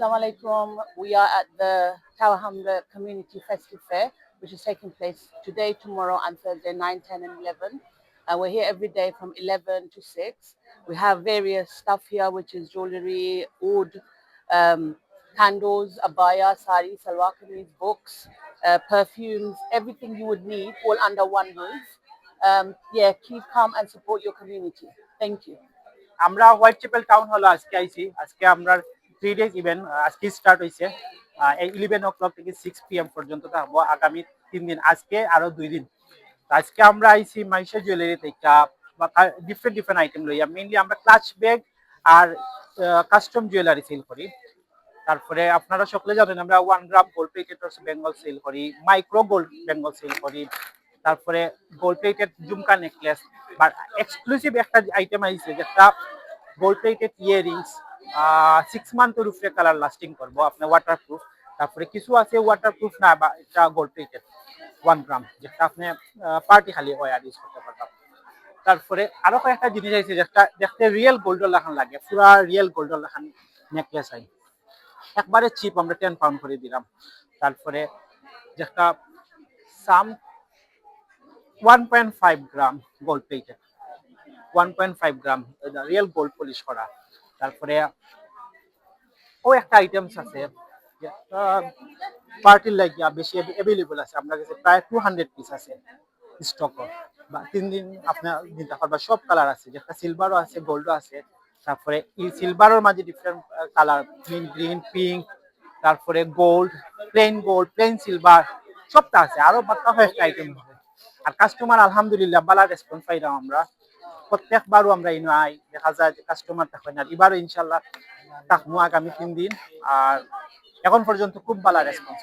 Assalamu alaikum. We are at the Tower Hamlet Community Festive Fair, which is taking place today, tomorrow, and Thursday, 9, 10, and 11. And we're here every day from 11 to 6. We have various stuff here, which is jewelry, wood, um, candles, abaya, sari, salwar kameez, books, uh, perfumes, everything you would need, all under one roof. Um, yeah, keep calm and support your community. Thank you. আমরা Whitechapel town হলে আজকে আইছি আজকে আমরা three days event আজকে start হয়েছে eleven o'clock থেকে six P M পর্যন্ত থাকব আগামী তিন দিন, আজকে আরও দুই দিন। আজকে আমরা আইছি মাইশা জুয়েলারি থেকে ডিফারেন্ট ডিফারেন্ট আইটেম লইয়া মেইনলি আমরা ক্লাচ ব্যাগ আর কাস্টম জুয়েলারি সেল করি। তারপরে আপনারা সকলে জানেন, আমরা one gram gold plated bangle sale করি মাইক্রো গোল্ড বেঙ্গল সেল করি। তারপরে গোল্ড প্লেটেড জুমকা নেকলেস বা এক্সক্লুসিভ একটা আইটেম আইছে, যেটা গোল্ড প্লেটেড ইয়ারিংস সিক্স মান্থের উপরে কালার লাস্টিং করব, আপনার ওয়াটার প্রুফ তারপরে কিছু আছে ওয়াটার প্রুফ না, বা এটা গোল্ড প্লেটেড ওয়ান গ্রাম যেটা আপনি পার্টি খালি হয় আর ইউজ করতে পারবেন। তারপরে আরও কয়েকটা জিনিস আছে, যেটা দেখতে রিয়েল গোল্ডের লাখান লাগে, পুরা রিয়েল গোল্ডের লাখান নেকলেস হয়। একবারে চিপ আমরা টেন পাউন্ড করে দিলাম। তারপরে যেটা সাম one point five gram gold plated one point five gram real gold polish করা। তারপরে ও একটা আইটেমস আছে পার্টির লাগিয়া বেশি অ্যাভেলেবল আছে। আপনার কাছে প্রায় টু হান্ড্রেড পিস আছে স্টক বা তিন দিন আপনার দিতে পারবা সব কালার আছে। যেটা সিলভারও আছে গোল্ডও আছে। তারপরে এই সিলভারের মাঝে different colour green green pink তারপরে gold plain gold plain silver সবটা আছে। আরও বাচ্চা একটা আইটেম আর কাস্টমার আলহামদুলিল্লাহ, ভালো রেসপন্স পাইলাম আমরা। প্রত্যেকবারও আমরা ইনো দেখা যায় যে কাস্টমার থাকেন না। এবারও ইনশাল্লাহ থাকব আগামী তিন দিন, আর এখন পর্যন্ত খুব ভালো রেসপন্স